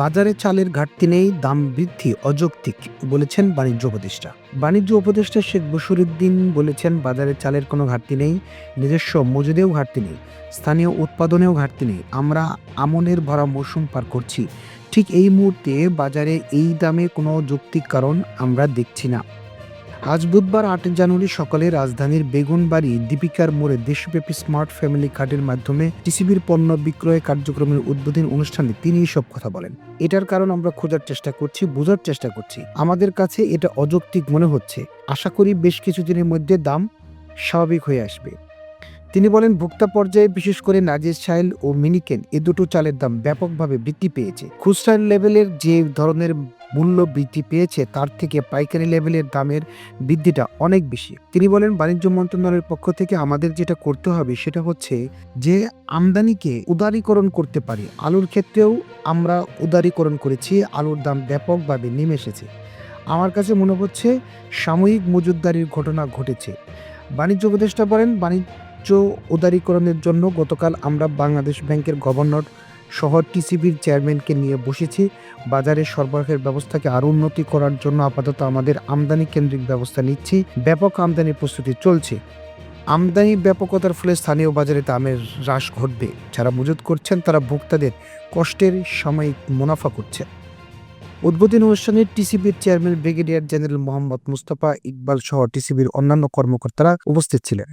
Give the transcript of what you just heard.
বাজারে চালের ঘাটতি নেই, দাম বৃদ্ধি অযৌক্তিক, বলেছেন বাণিজ্য উপদেষ্টা। বাণিজ্য উপদেষ্টা শেখ বসিরুদ্দিন বলেছেন, বাজারে চালের কোনো ঘাটতি নেই, নিজস্ব মজুদেও ঘাটতি নেই, স্থানীয় উৎপাদনেও ঘাটতি নেই, আমরা আমনের ভরা মৌসুম পার করছি। ঠিক এই মুহূর্তে বাজারে এই দামে কোনো যৌক্তিক কারণ আমরা দেখছি না। আজ বুধবার আট জানুয়ারি সকালে রাজধানীর বেগুনবাড়ি দীপিকার মোড়ে দেশব্যাপী স্মার্ট ফ্যামিলি কার্ডের মাধ্যমে টিসিবির পণ্য বিক্রয় কার্যক্রমের উদ্বোধন অনুষ্ঠানে তিনি সব কথা বলেন। এটার কারণ আমরা খোঁজার চেষ্টা করছি, বোঝার চেষ্টা করছি। আমাদের কাছে এটা অযৌক্তিক মনে হচ্ছে। আশা করি বেশ কিছুদিনের মধ্যে দাম স্বাভাবিক হয়ে আসবে। তিনি বলেন, ভোক্তা পর্যায়ে বিশেষ করে নাজির সাইল ও মিনিকেন এ দুটো চালের দাম ব্যাপকভাবে বৃদ্ধি পেয়েছে। খুচরা লেভেলের যে ধরনের মূল্য বৃদ্ধি পেয়েছে, তার থেকে পাইকারি লেভেলের দামের বৃদ্ধিটা অনেক বেশি। তিনি বলেন, বাণিজ্য মন্ত্রণালয়ের পক্ষ থেকে আমাদের যেটা করতে হবে সেটা হচ্ছে যে আমদানিকে উদারীকরণ করতে পারি। আলুর ক্ষেত্রেও আমরা উদারীকরণ করেছি, আলুর দাম ব্যাপকভাবে নেমে এসেছে। আমার কাছে মনে হচ্ছে সাময়িক মজুদদারির ঘটনা ঘটেছে। বাণিজ্য উপদেষ্টা বলেন, বাণিজ্য উদারীকরণের জন্য গতকাল আমরা বাংলাদেশ ব্যাংকের গভর্নর সহ টিসিবির চেয়ারম্যানকে নিয়ে বসেছি। বাজারে সরবরাহের ব্যবস্থাকে আরও উন্নতি করার জন্য আপাতত আমাদের আমদানি কেন্দ্রিক ব্যবস্থা নিচ্ছি। ব্যাপক আমদানির প্রস্তুতি চলছে। আমদানি ব্যাপকতার ফলে স্থানীয় বাজারে দামের হ্রাস ঘটবে। যারা মজুত করছেন, তারা ভোক্তাদের কষ্টের সাময়িক মুনাফা করছেন। উদ্বোধনী অনুষ্ঠানে টিসিবির chairman brigadier general Mohammad Mustafa Iqbal সহ টিসিবির অন্যান্য কর্মকর্তারা উপস্থিত ছিলেন।